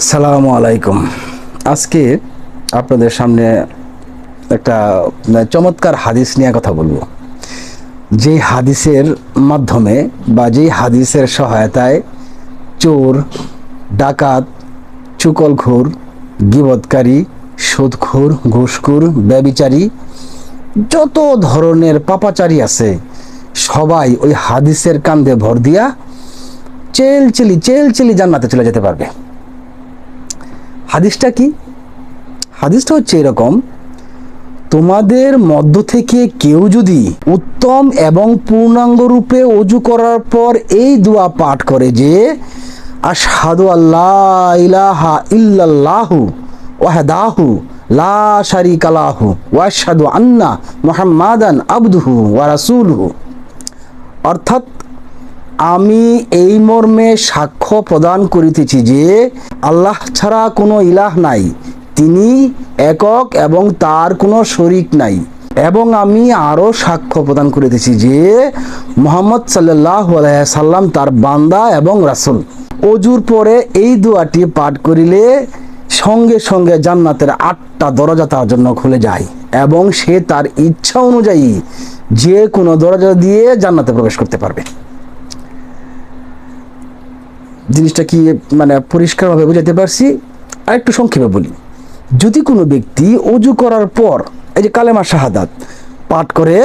আসসালামু আলাইকুম। আজকে আপনাদের সামনে একটা মানে, চমৎকার হাদিস নিয়ে কথা বলব। যে হাদিসের মাধ্যমে বা যেই হাদিসের সহায়তায় চোর ডাকাত চুকলখোর গিবৎকারী সুদখোর ঘুষখোর ব্যবিচারী যত ধরনের পাপাচারী আছে সবাই ওই হাদিসের কান্দে ভর দিয়া চেল চিলি চেলচেলি চেলচেলি জান্নাতে চলে যেতে পারবে। হাদিসটা কি? হাদিসটা হচ্ছে এরকম, তোমাদের মধ্য থেকে কেউ যদি উত্তম এবং পূর্ণাঙ্গ রূপে অজু করার পর এই দোয়া পাঠ করে যে, আশহাদু আল্লাহ ইলাহা ইল্লাল্লাহু ওয়াহদাহু লা শারিকা লাহু ওয়া আশহাদু আন্না মুহাম্মাদান আবদুহু ওয়া রাসূলুহু। অর্থাৎ আমি এই মর্মে সাক্ষ্য প্রদান করিতেছি যে আল্লাহ ছাড়া কোনো ইলাহ নাই। তিনি একক এবং তার কোনো শরিক নাই। এবং আমি আরও সাক্ষ্য প্রদান করিতেছি যে মোহাম্মদ সাল্লাহ সাল্লাম তার বান্দা এবং রাসুল। অজুর পরে এই দোয়াটি পাঠ করিলে সঙ্গে সঙ্গে জান্নাতের আটটা দরজা তার জন্য খুলে যায় এবং সে তার ইচ্ছা অনুযায়ী যে কোনো দরজা দিয়ে জান্নাতে প্রবেশ করতে পারবে। জিনিসটা কি মানে পরিষ্কারভাবে বুঝাতে পারছি? আর একটু সংক্ষেপে বলি। যদি কোনো ব্যক্তি অজু করার পর, এই যে কালেমা শাহাদাত পাঠ করে,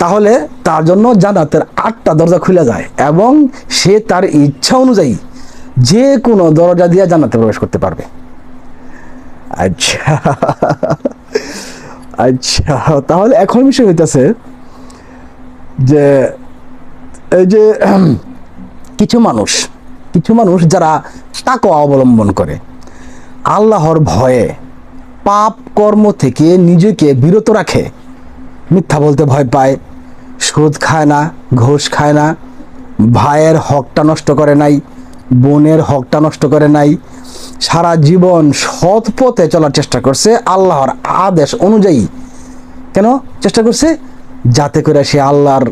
তাহলে তার জন্য জান্নাতের আটটা দরজা খুলে যায় এবং সে তার ইচ্ছা অনুযায়ী যে কোনো দরজা দিয়ে জান্নাতে প্রবেশ করতে পারবে। আচ্ছা। আচ্ছা তাহলে এখন বিষয় হইতেছে যে, এই যে, কিছু মানুষ কিছু মানুষ যারা তাকে অবলম্বন করে, আল্লাহর ভয়ে পাপ কর্ম থেকে নিজেকে বিরত রাখে। মিথ্যা বলতে ভয় পায়, সুদ খায় না, ঘোষ খায় না, ভাইয়ের হকটা নষ্ট করে নাই, বোনের হকটা নষ্ট করে নাই, সারা জীবন সৎ পথে চলার চেষ্টা করছে আল্লাহর আদেশ অনুযায়ী। কেন? চেষ্টা করছে যাতে করে সে আল্লাহর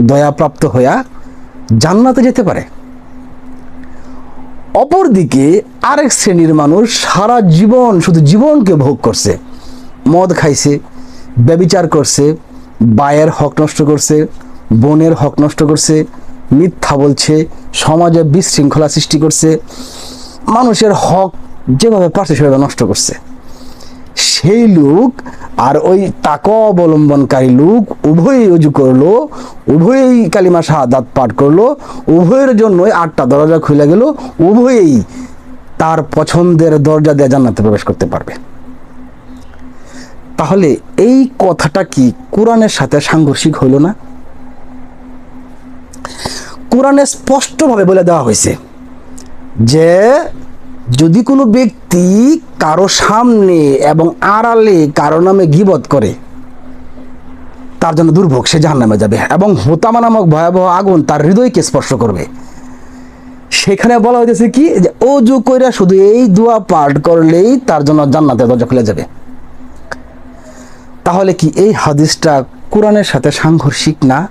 দয়াপ্রাপ্ত হইয়া জান্নাতে যেতে পারে। অপরদিকে আরেক শ্রেণির মানুষ সারা জীবন শুধু জীবনকে ভোগ করছে। মদ খাইছে, ব্যবিচার করছে, বায়ের হক নষ্ট করছে, বোনের হক নষ্ট করছে, মিথ্যা বলছে, সমাজে বিশৃঙ্খলা সৃষ্টি করছে, মানুষের হক যেভাবে পারছে সেভাবে নষ্ট করছে। সেই লোক আর ওই তাক অবলম্বনকারী লোক উভয়ই উজু করল, উভয়ই কালিমা শাহাদাত পাঠ করল, উভয়ের জন্যই আটটা দরজা খুলে গেল, উভয়ই তার পছন্দের দরজা দিয়ে জান্নাতে প্রবেশ করতে পারবে। তাহলে এই কথাটা কি কোরআনের সাথে সাংঘর্ষিক হইল না? কোরআনে স্পষ্টভাবে বলে দেওয়া হয়েছে যে যদি কোনো ব্যক্তি কারও সামনে এবং আড়ালে কারও নামে গিবত করে, তার জন্য দুর্ভোগ, সে জাহান নামে যাবে। এবং হোতামা নামক ভয়াবহ আগুন তার হৃদয়কে স্পর্শ করবে। সেখানে বলা হয়েছে কি, যে অজু কইরা শুধু এই দোয়া পাঠ করলেই তার জন্য জান্নাতের দরজা খুলে যাবে। তাহলে কি এই হাদিসটা কোরআনের সাথে সাংঘর্ষিক না?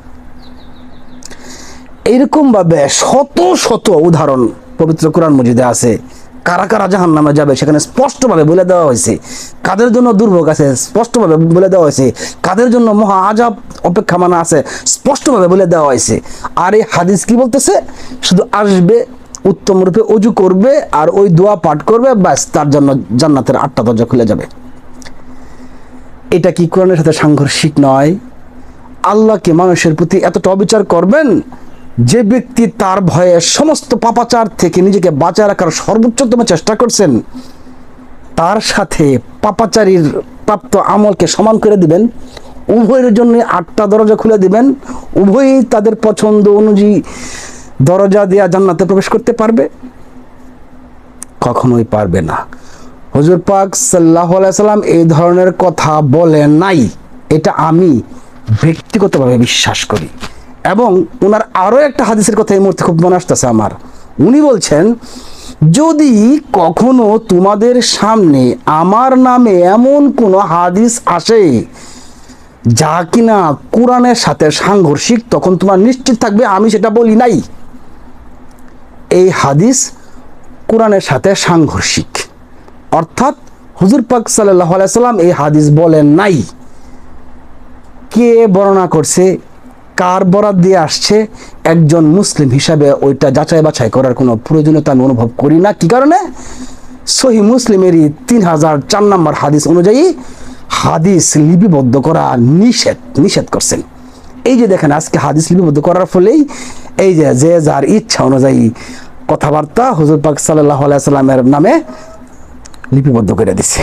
এইরকম ভাবে শত শত উদাহরণ পবিত্র কোরআন মজিদে আছে। কারা কারা জাহান নামে যাবে সেখানে স্পষ্টভাবে বলে দেওয়া হয়েছে। কাদের জন্য দুর্ভোগ আছে স্পষ্টভাবে বলে দেওয়া হয়েছে। কাদের জন্য মহা আজাব অপেক্ষা মানা আছে স্পষ্টভাবে বলে দেওয়া হয়েছে। আর এই হাদিস কি বলতেছে? শুধু আসবে, উত্তম রূপে অজু করবে আর ওই দোয়া পাঠ করবে, ব্যাস, তার জন্য জান্নাতের আটটা দরজা খুলে যাবে। এটা কি কোরআনের সাথে সাংঘর্ষিক নয়? আল্লাহকে মানুষের প্রতি এতটা অবিচার করবেন? যে ব্যক্তি তার ভয়ে সমস্ত পাপাচার থেকে নিজেকে বাঁচায় রাখার সর্বোচ্চতম চেষ্টা করছেন, তার সাথে পাপাচারীর প্রাপ্ত আমলকে সমান করে দিবেন, উভয়ের জন্য আটটা দরজা খুলে দিবেন, উভয়ই তাদের পছন্দ অনুযায়ী দরজা দেওয়া জান্নাতে প্রবেশ করতে পারবে? কখনোই পারবে না। হজুর পাক সাল্লাহ সাল্লাম এই ধরনের কথা বলেন নাই। এটা আমি ব্যক্তিগতভাবে বিশ্বাস করি। এবং ওনার আরও একটা হাদিসের কথা এই মুহূর্তে খুব মনে আসতেছে আমার। উনি বলছেন, যদি কখনো তোমাদের সামনে আমার নামে এমন কোনো হাদিস আসে যা কিনা কোরআনের সাথে সাংঘর্ষিক, তখন তোমার নিশ্চিত থাকবে আমি সেটা বলি নাই। এই হাদিস কোরআনের সাথে সাংঘর্ষিক। অর্থাৎ হুজুর পাক সাল্লাহ আলাইসাল্লাম এই হাদিস বলেন নাই। কে বর্ণনা করছে? কার বরাদ দিয়ে আসছে একজন মুসলিম হিসাবে ওইটা যাচাই বাছাই করার কোনো প্রয়োজনীয়তা আমি অনুভব করি না। কি কারণে? সহি মুসলিমেরই তিন হাজার চার নম্বর হাদিস অনুযায়ী হাদিস লিপিবদ্ধ করা নিষেধ নিষেধ করছেন। এই যে দেখেন, আজকে হাদিস লিপিবদ্ধ করার ফলেই এই যে যে যার ইচ্ছা অনুযায়ী কথাবার্তা হুজুর পাক সাল্লাহ সাল্লামের নামে লিপিবদ্ধ করে দিছে।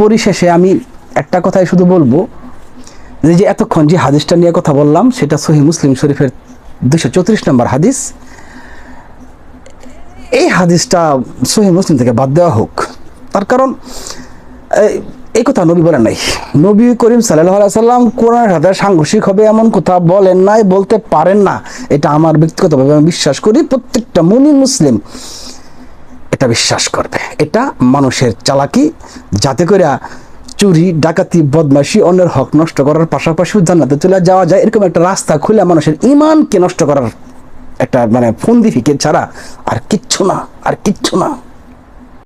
পরিশেষে আমি একটা কথাই শুধু বলব যে যে এতক্ষণ যে হাদিসটা নিয়ে কথা বললাম, সেটা সহি মুসলিম শরীফের দুশো চৌত্রিশ নম্বর হাদিস। এই হাদিসটা সহি মুসলিম থেকে বাদ দেওয়া হোক। তার কারণ এই- কথা নবী বলেন নাই। নবী করিম সাল্লাহ সাল্লাম কোরআনের সাথে সাংঘর্ষিক হবে এমন কথা বলেন নাই, বলতে পারেন না। এটা আমার ব্যক্তিগতভাবে আমি বিশ্বাস করি, প্রত্যেকটা মুমিন মুসলিম এটা বিশ্বাস করবে। এটা মানুষের চালাকি, যাতে করে চুরি, ডাকাতি বদমাশি অন্যের হক নষ্ট করার পাশাপাশি জান্নাতে চলে যাওয়া যায় এরকম একটা রাস্তা খুলে মানুষের ইমানকে নষ্ট করার একটা মানে ফোন দিফিকে ছাড়া আর কিচ্ছু না, আর কিচ্ছু না।